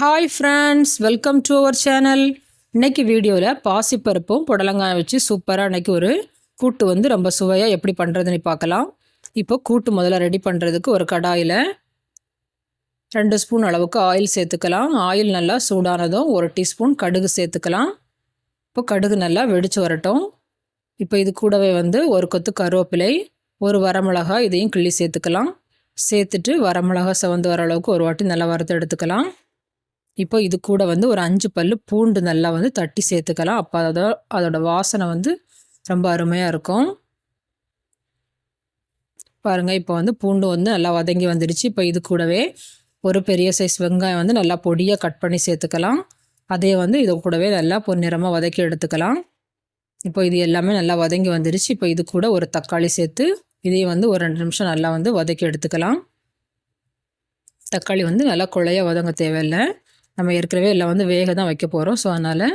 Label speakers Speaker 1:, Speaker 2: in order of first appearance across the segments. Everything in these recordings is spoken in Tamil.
Speaker 1: Hi friends welcome to our channel இன்றைக்கி வீடியோவில் பாசிப்பருப்பும் புடலங்காயம் வச்சு சூப்பராக இன்றைக்கி ஒரு கூட்டு வந்து ரொம்ப சுவையாக எப்படி பண்ணுறதுன்னு பார்க்கலாம். இப்போ கூட்டு முதல்ல ரெடி பண்ணுறதுக்கு ஒரு கடாயில் ரெண்டு ஸ்பூன் அளவுக்கு ஆயில் சேர்த்துக்கலாம். ஆயில் நல்லா சூடானதும் ஒரு டீஸ்பூன் கடுகு சேர்த்துக்கலாம். இப்போ கடுகு நல்லா வெடித்து வரட்டும். இப்போ இது கூடவே வந்து ஒரு கொத்து கருவேப்பிலை ஒரு வரமிளகா இதையும் கிள்ளி சேர்த்துக்கலாம். சேர்த்துட்டு வரமிளகா செவந்து வர அளவுக்கு ஒரு வாட்டி நல்லா வறுத்து எடுத்துக்கலாம். இப்போ இது கூட வந்து ஒரு அஞ்சு பல் பூண்டு நல்லா வந்து தட்டி சேர்த்துக்கலாம். அப்போ அதோட அதோட வாசனை வந்து ரொம்ப அருமையாக இருக்கும். பாருங்கள் இப்போ வந்து பூண்டு வந்து நல்லா வதங்கி வந்துடுச்சு. இப்போ இது கூடவே ஒரு பெரிய சைஸ் வெங்காயம் வந்து நல்லா பொடியாக கட் பண்ணி சேர்த்துக்கலாம். அதே வந்து இது கூடவே நல்லா பொன்னிறமாக வதக்கி எடுத்துக்கலாம். இப்போ இது எல்லாமே நல்லா வதங்கி வந்துடுச்சு. இப்போ இது கூட ஒரு தக்காளி சேர்த்து இதையும் வந்து ஒரு ரெண்டு நிமிஷம் நல்லா வந்து வதக்கி எடுத்துக்கலாம். தக்காளி வந்து நல்லா குழையாக வதங்க தேவையில்லை. நம்ம ஏற்கனவே எல்லாம் வந்து வேக தான் வைக்க போகிறோம் ஸோ அதனால்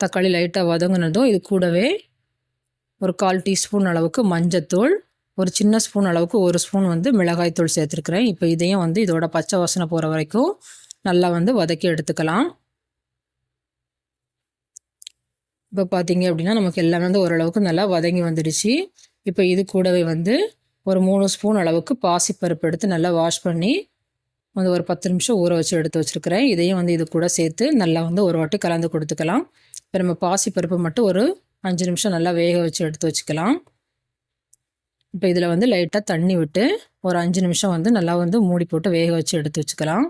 Speaker 1: தக்காளி லைட்டாக வதங்கினதும் இது கூடவே ஒரு கால் டீஸ்பூன் அளவுக்கு மஞ்சத்தூள் ஒரு சின்ன ஸ்பூன் அளவுக்கு ஒரு ஸ்பூன் வந்து மிளகாய்த்தூள் சேர்த்துருக்குறேன் இப்போ இதையும் வந்து இதோட பச்சை வாசனை போகிற வரைக்கும் நல்லா வந்து வதக்கி எடுத்துக்கலாம். இப்போ பார்த்தீங்க அப்படின்னா நமக்கு எல்லாமே வந்து ஓரளவுக்கு நல்லா வதங்கி வந்துடுச்சு. இப்போ இது கூடவே வந்து ஒரு மூணு ஸ்பூன் அளவுக்கு பாசிப்பருப்பு எடுத்து நல்லா வாஷ் பண்ணி வந்து ஒரு பத்து நிமிஷம் ஊற வச்சு எடுத்து வச்சுருக்கிறேன். இதையும் வந்து இது கூட சேர்த்து நல்லா வந்து ஒரு வாட்டி கலந்து கொடுத்துக்கலாம். இப்போ நம்ம பாசி பருப்பு மட்டும் ஒரு அஞ்சு நிமிஷம் நல்லா வேக வச்சு எடுத்து வச்சுக்கலாம். இப்போ இதில் வந்து லைட்டாக தண்ணி விட்டு ஒரு அஞ்சு நிமிஷம் வந்து நல்லா வந்து மூடி போட்டு வேக வச்சு எடுத்து வச்சுக்கலாம்.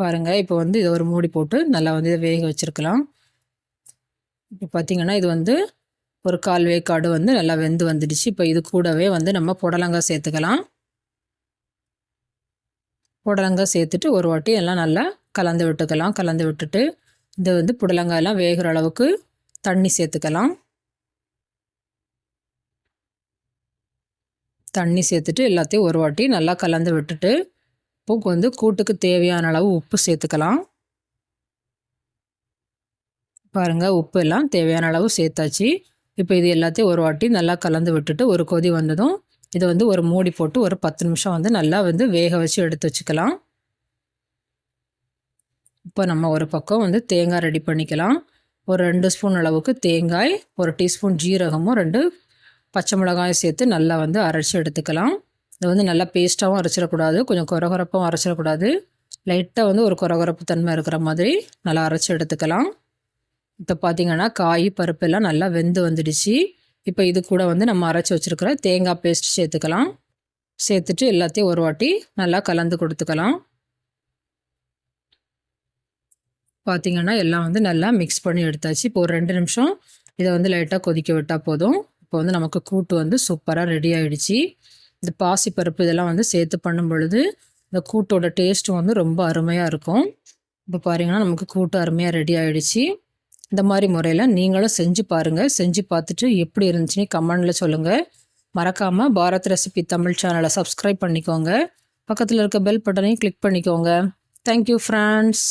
Speaker 1: பாருங்கள் இப்போ வந்து இதை ஒரு மூடி போட்டு நல்லா வந்து இதை வேக வச்சுருக்கலாம். இப்போ பார்த்திங்கன்னா இது வந்து ஒரு கால் வேக்காடு வந்து நல்லா வெந்து வந்துடுச்சு. இப்போ இது கூடவே வந்து நம்ம புடலங்காய் சேர்த்துக்கலாம். புடலங்காய் சேர்த்துட்டு ஒரு வாட்டி எல்லாம் நல்லா கலந்து விட்டுக்கலாம். கலந்து விட்டுட்டு இது வந்து புடலங்காயெல்லாம் வேகிற அளவுக்கு தண்ணி சேர்த்துக்கலாம். தண்ணி சேர்த்துட்டு எல்லாத்தையும் ஒரு வாட்டி நல்லா கலந்து விட்டுட்டு இப்போ வந்து கூட்டுக்கு தேவையான அளவு உப்பு சேர்த்துக்கலாம். பாருங்கள் உப்பு எல்லாம் தேவையான அளவு சேர்த்தாச்சு. இப்போ இது எல்லாத்தையும் ஒரு வாட்டி நல்லா கலந்து விட்டுட்டு ஒரு கொதி வந்ததும் இதை வந்து ஒரு மூடி போட்டு ஒரு பத்து நிமிஷம் வந்து நல்லா வந்து வேக வச்சு எடுத்து வச்சுக்கலாம். இப்போ நம்ம ஒரு பக்கம் வந்து தேங்காய் ரெடி பண்ணிக்கலாம். ஒரு ரெண்டு ஸ்பூன் அளவுக்கு தேங்காய் ஒரு டீஸ்பூன் ஜீரகமும் ரெண்டு பச்சை மிளகாயும் சேர்த்து நல்லா வந்து அரைச்சி எடுத்துக்கலாம். இது வந்து நல்லா பேஸ்ட்டாகவும் அரைச்சிடக்கூடாது கொஞ்சம் குறகுறப்பாகவும் அரைச்சிடக்கூடாது. லைட்டாக வந்து ஒரு குறகுறப்பு தன்மை இருக்கிற மாதிரி நல்லா அரைச்சி எடுத்துக்கலாம். இப்போ பார்த்தீங்கன்னா காய் பருப்பு எல்லாம் நல்லா வெந்து வந்துடுச்சு. இப்போ இது கூட வந்து நம்ம அரைச்சி வச்சுருக்கிற தேங்காய் பேஸ்ட் சேர்த்துக்கலாம். சேர்த்துட்டு எல்லாத்தையும் ஒரு வாட்டி நல்லா கலந்து கொடுத்துக்கலாம். பார்த்திங்கன்னா எல்லாம் வந்து நல்லா மிக்ஸ் பண்ணி எடுத்தாச்சு. இப்போ ஒரு ரெண்டு நிமிஷம் இதை வந்து லைட்டாக கொதிக்க விட்டால் போதும். இப்போ வந்து நமக்கு கூட்டு வந்து சூப்பராக ரெடி ஆகிடுச்சு இந்த பாசி பருப்பு இதெல்லாம் வந்து சேர்த்து பண்ணும் பொழுது இந்த கூட்டோட டேஸ்ட்டும் வந்து ரொம்ப அருமையாக இருக்கும். இப்போ பாருங்கன்னா நமக்கு கூட்டு அருமையாக ரெடி ஆகிடுச்சு இந்த மாதிரி முறையில் நீங்களும் செஞ்சு பாருங்கள் செஞ்சு பார்த்துட்டு எப்படி இருந்துச்சுன்னு கமெண்டில் சொல்லுங்கள் மறக்காமல் பாரத் ரெசிபி தமிழ் சேனலை சப்ஸ்கிரைப் பண்ணிக்கோங்க. பக்கத்தில் இருக்க பெல் பட்டனையும் கிளிக் பண்ணிக்கோங்க. Thank you friends